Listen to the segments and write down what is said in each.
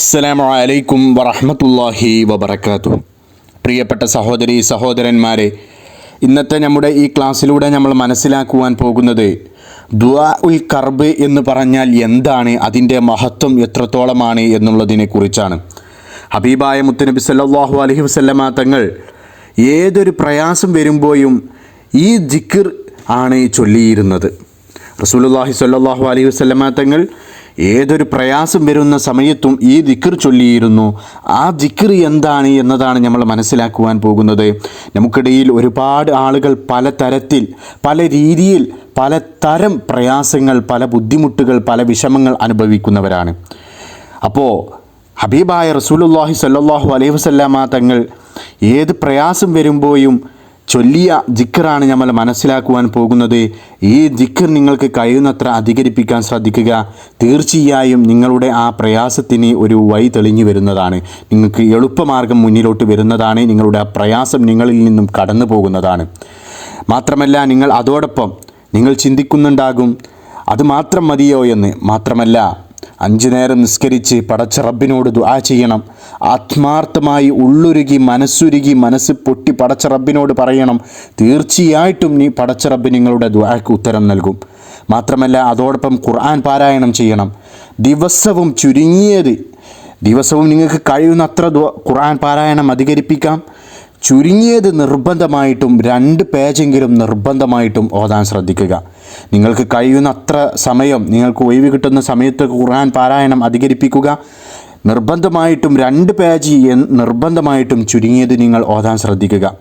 അസ്സലാമു അലൈക്കും വറഹമത്തല്ലാഹി വബർക്കാത്തു പ്രിയപ്പെട്ട സഹോദരി സഹോദരന്മാരെ ഇന്നത്തെ നമ്മുടെ ഈ ക്ലാസ്സിലൂടെ നമ്മൾ മനസ്സിലാക്കുവാൻ പോകുന്നത് ദുആ ഉൽ കർബ് എന്ന് പറഞ്ഞാൽ എന്താണ് അതിന്റെ മഹത്വം എത്രത്തോളമാണ് എന്നുള്ളതിനെ കുറിച്ചാണ്. ഹബീബായ മുത്തനബി സല്ലാഹു അലഹി വസല്ലമ തങ്ങൾ ഏതൊരു പ്രയാസം വരുമ്പോഴും ഈ ജിക്കിർ ആണ് ചൊല്ലിയിരുന്നത്. റസൂലുള്ളാഹി സല്ലാഹു അലൈഹി വസല്ലമ തങ്ങൾ ഏതൊരു പ്രയാസം വരുന്ന സമയത്തും ഈ ദിക്കർ ചൊല്ലിയിരുന്നു. ആ ദിക്കർ എന്താണ് എന്നതാണ് നമ്മൾ മനസ്സിലാക്കുവാൻ പോകുന്നത്. നമുക്കിടയിൽ ഒരുപാട് ആളുകൾ പല തരത്തിൽ പല രീതിയിൽ പല തരം പ്രയാസങ്ങൾ പല ബുദ്ധിമുട്ടുകൾ പല വിഷമങ്ങൾ അനുഭവിക്കുന്നവരാണ്. അപ്പോൾ ഹബീബായ റസൂലുള്ളാഹി സല്ലാഹു അലൈഹി വസല്ലാമ തങ്ങൾ ഏത് പ്രയാസം വരുമ്പോഴും ചൊല്ലിയ ജിക്കറാണ് നമ്മൾ മനസ്സിലാക്കുവാൻ പോകുന്നത്. ഈ ജിക്കർ നിങ്ങൾക്ക് കഴിയുന്നത്ര അധികരിപ്പിക്കാൻ ശ്രദ്ധിക്കുക തീർച്ചയായും നിങ്ങളുടെ ആ പ്രയാസത്തിന് ഒരു വഴി തെളിഞ്ഞു വരുന്നതാണ്. നിങ്ങൾക്ക് എളുപ്പമാർഗം മുന്നിലോട്ട് വരുന്നതാണ്. നിങ്ങളുടെ ആ പ്രയാസം നിങ്ങളിൽ നിന്നും കടന്നു പോകുന്നതാണ്. മാത്രമല്ല നിങ്ങൾ അതോടൊപ്പം നിങ്ങൾ ചിന്തിക്കുന്നുണ്ടാകും. അത് മാത്രം മതിയോ എന്ന് മാത്രമല്ല അഞ്ചു നേരം നിസ്കരിച്ച് പടച്ച റബ്ബിനോട് ദുആ ചെയ്യണം. ആത്മാർത്ഥമായി ഉള്ളുരുകി മനസ്സുരുകി മനസ്സ് പൊട്ടി പടച്ച റബ്ബിനോട് പറയണം. തീർച്ചയായിട്ടും നീ പടച്ച റബ്ബ് നിങ്ങളുടെ ദുആക്ക് ഉത്തരം നൽകും. മാത്രമല്ല അതോടൊപ്പം ഖുർആൻ പാരായണം ചെയ്യണം. ദിവസവും ചുരുങ്ങിയത് ദിവസവും നിങ്ങൾക്ക് കഴിയുന്നത്ര ഖുർആൻ പാരായണം അധികരിപ്പിക്കാം. ചുരുങ്ങിയത് നിർബന്ധമായിട്ടും രണ്ട് പേജെങ്കിലും നിർബന്ധമായിട്ടും ഓതാൻ ശ്രദ്ധിക്കുക. നിങ്ങൾക്ക് കഴിയുന്ന അത്ര സമയം നിങ്ങൾക്ക് ഒഴിവ് കിട്ടുന്ന സമയത്ത് ഖുർആൻ പാരായണം അധികരിപ്പിക്കുക. നിർബന്ധമായിട്ടും രണ്ട് പേജ് നിർബന്ധമായിട്ടും ചുരുങ്ങിയത് നിങ്ങൾ ഓതാൻ ശ്രദ്ധിക്കുക.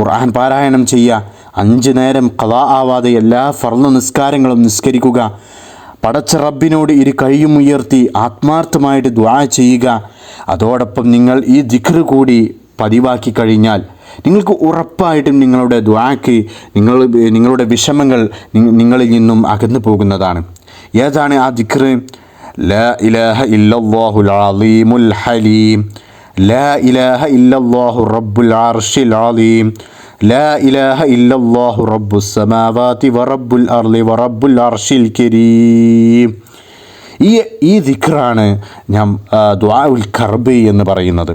ഖുർആൻ പാരായണം ചെയ്യുക. അഞ്ച് നേരം കലാ ആവാതെ എല്ലാ ഫർൾ നിസ്കാരങ്ങളും നിസ്കരിക്കുക. പടച്ച റബ്ബിനോട് ഇരു കൈയും ഉയർത്തി ആത്മാർത്ഥമായിട്ട് ദ്വാ ചെയ്യുക. അതോടൊപ്പം നിങ്ങൾ ഈ ദിക്ർ കൂടി പതിവാക്കി കഴിഞ്ഞാൽ നിങ്ങൾക്ക് ഉറപ്പായിട്ടും നിങ്ങളുടെ ദ്വാക്ക് നിങ്ങൾ നിങ്ങളുടെ വിഷമങ്ങൾ നിങ്ങളിൽ നിന്നും അകന്നു പോകുന്നതാണ്. ഏതാണ് ആ ദിക്ർ ലാ ഇലാഹ ഇല്ലല്ലാഹുൽ അലീമുൽ ഹലീം. ലാ ഇലാഹ ഇല്ലല്ലാഹു റബ്ബുൽ അലീം ലാ ഇലാഹ ഇല്ലല്ലാഹു വറബ്ബുൽ അർളി വറബ്ബുൽ കരീം. ഈ ഈ ദിക്റാണ് ഞാൻ ദ്വാ ഉൽ കർബ് എന്ന് പറയുന്നത്.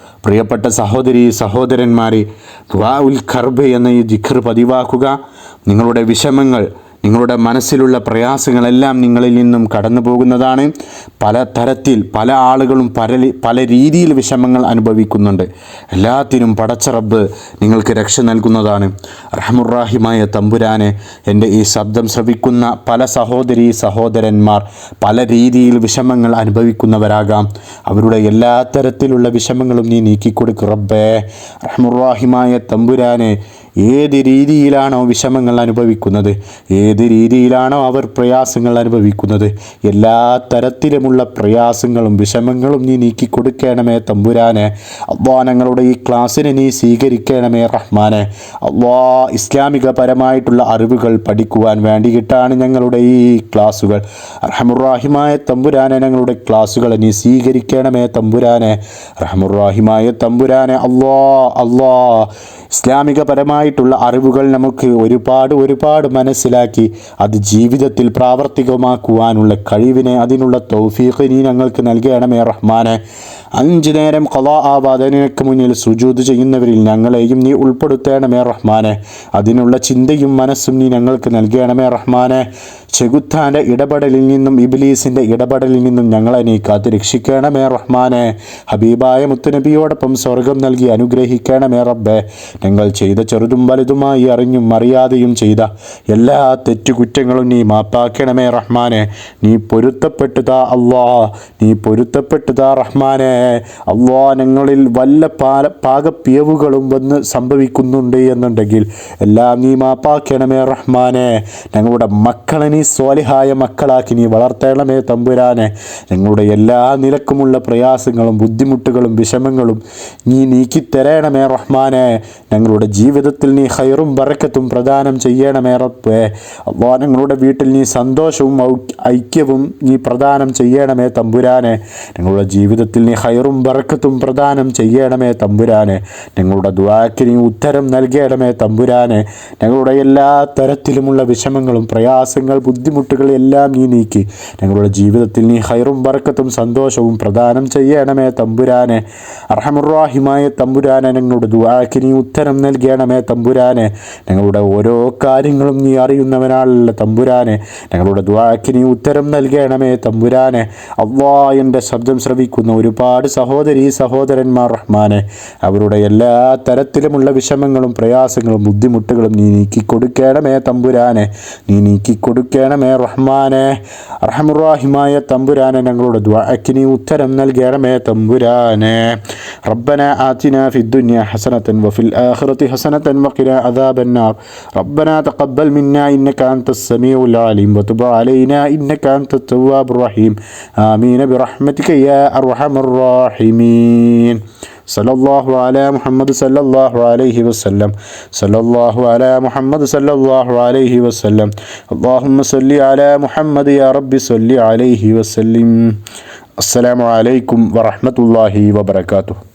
പ്രിയപ്പെട്ട സഹോദരി സഹോദരന്മാരെ ദ്വാ ഉൽ ഖർബ് എന്ന ഈ ദിഖർ പതിവാക്കുക. നിങ്ങളുടെ വിഷമങ്ങൾ നിങ്ങളുടെ മനസ്സിലുള്ള പ്രയാസങ്ങളെല്ലാം നിങ്ങളിൽ നിന്നും കടന്നു പോകുന്നതാണ്. പല തരത്തിൽ പല ആളുകളും പല പല രീതിയിൽ വിഷമങ്ങൾ അനുഭവിക്കുന്നുണ്ട്. എല്ലാത്തിനും പടച്ച റബ്ബ് നിങ്ങൾക്ക് രക്ഷ നൽകുന്നതാണ്. റഹമുറാഹിമായ തമ്പുരാനെ എന്റെ ഈ ശബ്ദം ശ്രവിക്കുന്ന പല സഹോദരി സഹോദരന്മാർ പല രീതിയിൽ വിഷമങ്ങൾ അനുഭവിക്കുന്നവരാകാം. അവരുടെ എല്ലാ തരത്തിലുള്ള വിഷമങ്ങളും നീ നീക്കിക്കൊടുക്കും റബ്ബേ. റഹമുറാഹിമായ തമ്പുരാനെ ഏത് രീതിയിലാണോ വിഷമങ്ങൾ അനുഭവിക്കുന്നത്? ഏത് രീതിയിലാണോ അവർ പ്രയാസങ്ങൾ അനുഭവിക്കുന്നത്? എല്ലാ തരത്തിലുമുള്ള പ്രയാസങ്ങളും വിഷമങ്ങളും നീ നീക്കി കൊടുക്കണമേ തമ്പുരാനെ. അവ്വാനങ്ങളുടെ ഈ ക്ലാസ്സിനെ നീ സ്വീകരിക്കണമേ റഹ്മാനെ. അവ്വാ ഇസ്ലാമിക പരമായിട്ടുള്ള അറിവുകൾ പഠിക്കുവാൻ വേണ്ടിയിട്ടാണ് ഞങ്ങളുടെ ഈ ക്ലാസ്സുകൾ. റഹമുറാഹിമായ തമ്പുരാനെ ഞങ്ങളുടെ ക്ലാസ്സുകളെ നീ സ്വീകരിക്കണമേ തമ്പുരാനെ. റഹമുറാഹിമായ തമ്പുരാനെ അള്ളാ അള്ളാ. ഇസ്ലാമികപരമായിട്ടുള്ള അറിവുകൾ നമുക്ക് ഒരുപാട് ഒരുപാട് മനസ്സിലാക്കി അത് ജീവിതത്തിൽ പ്രാവർത്തികമാക്കുവാനുള്ള കഴിവിനെ അതിനുള്ള തൗഫീഖ് നീ ഞങ്ങൾക്ക് നൽകണമേ റഹ്മാനെ. അഞ്ച് നേരം കലാ ആവാതെ നിനക്ക് മുന്നിൽ സുജൂത് ചെയ്യുന്നവരിൽ ഞങ്ങളെയും നീ ഉൾപ്പെടുത്തണമേ റഹ്മാനെ. അതിനുള്ള ചിന്തയും മനസ്സും നീ ഞങ്ങൾക്ക് നൽകണമേ റഹ്മാനെ. ചെകുത്താന്റെ ഇടപെടലിൽ നിന്നും ഇബിലീസിന്റെ ഇടപെടലിൽ നിന്നും ഞങ്ങളെ നീ കാത്ത് രക്ഷിക്കണമേ റഹ്മാനെ. ഹബീബായ മുത്തുനബിയോടൊപ്പം സ്വർഗം നൽകി അനുഗ്രഹിക്കണമേ റബ്ബെ. ഞങ്ങൾ ചെയ്ത ചെറുതും വലുതുമായി അറിഞ്ഞും അറിയാതെയും ചെയ്ത എല്ലാ തെറ്റുകുറ്റങ്ങളും നീ മാപ്പാക്കണമേ റഹ്മാനെ. നീ പൊരുത്തപ്പെട്ടുതാ അള്ളാ നീ പൊരുത്തപ്പെട്ടുതാ റഹ്മാനെ. അള്ളാ ഞങ്ങളിൽ വല്ല പാല പാകപ്പിയവുകളും വന്ന് സംഭവിക്കുന്നുണ്ട് എന്നുണ്ടെങ്കിൽ എല്ലാം നീ മാപ്പാക്കണമേ റഹ്മാനെ. ഞങ്ങളുടെ മക്കളെ നീ സ്വാലിഹായ മക്കളാക്കി നീ വളർത്തേണമേ തമ്പുരാനെ. ഞങ്ങളുടെ എല്ലാ നിലക്കുമുള്ള പ്രയാസങ്ങളും ബുദ്ധിമുട്ടുകളും വിഷമങ്ങളും നീ നീക്കിത്തരേണമേ റഹ്മാനെ. ഞങ്ങളുടെ ജീവിതത്തിൽ നീ ഹൈറും ബറക്കത്തും പ്രദാനം ചെയ്യണമേ റബ്ബേ. അള്ളാ ഞങ്ങളുടെ വീട്ടിൽ നീ സന്തോഷവും ഐക്യവും നീ പ്രദാനം ചെയ്യണമേ തമ്പുരാനെ. ഞങ്ങളുടെ ജീവിതത്തിൽ നീ ഹൈറും ബറക്കത്തും പ്രദാനം ചെയ്യണമേ തമ്പുരാനെ. ഞങ്ങളുടെ ദുആക്ക് നീ ഉത്തരം നൽകണമേ തമ്പുരാനെ. ഞങ്ങളുടെ എല്ലാ തരത്തിലുമുള്ള വിഷമങ്ങളും പ്രയാസങ്ങൾ ബുദ്ധിമുട്ടുകൾ എല്ലാം നീ നീക്കി. ഞങ്ങളുടെ ജീവിതത്തിൽ നീ ഹൈറും വറക്കത്തും സന്തോഷവും പ്രദാനം ചെയ്യണമേ തമ്പുരാനെ. അർഹമുറാഹിമായ തമ്പുരാനെ ഞങ്ങളുടെ ദുവാക്ക് നീ ഉത്തരം നൽകണമേ തമ്പുരാനെ. ഞങ്ങളുടെ ഓരോ കാര്യങ്ങളും നീ അറിയുന്നവനാളല്ല തമ്പുരാനെ. ഞങ്ങളുടെ ദുവാക്ക് നീ ഉത്തരം നൽകണമേ തമ്പുരാനെ. അവ്വാ എന്റെ ശബ്ദം ശ്രവിക്കുന്ന ഒരുപാട് സഹോദരി സഹോദരന്മാർ റഹ്മാനെ അവരുടെ എല്ലാ തരത്തിലുമുള്ള വിഷമങ്ങളും പ്രയാസങ്ങളും ബുദ്ധിമുട്ടുകളും നീ നീക്കി കൊടുക്കണമേ തമ്പുരാനെ. നീ നീക്കി കൊടുക്കണമേ റഹ്മാനെ റഹമുറാഹിമായ തമ്പുരാനെ ഞങ്ങളുടെ ദ്വാക്ക് നീ ഉത്തരം നൽകണമേ തമ്പുരാനെ ربنا آتنا في الدنيا حسنة وفي الآخرة حسنة وقنا عذاب النار ربنا تقبل منا إنك أنت السميع العليم وتب علينا إنك أنت التواب الرحيم آمين برحمتك يا أرحم الراحمين സലല്ലാഹു അല മുഹമ്മദ് സല്ലല്ലാഹു അലൈഹി വസല്ലം. സലല്ലാഹു അല മുഹമ്മദ് സല്ലല്ലാഹു അലൈഹി വസല്ലം. അള്ളാഹുമ്മ സല്ലി അല മുഹമ്മദ് യാ റബ്ബി സല്ലി അലൈഹി വസല്ലിം. അസ്സലാമു അലൈക്കും വറഹ്മത്തുള്ളാഹി വബർക്കാത്തു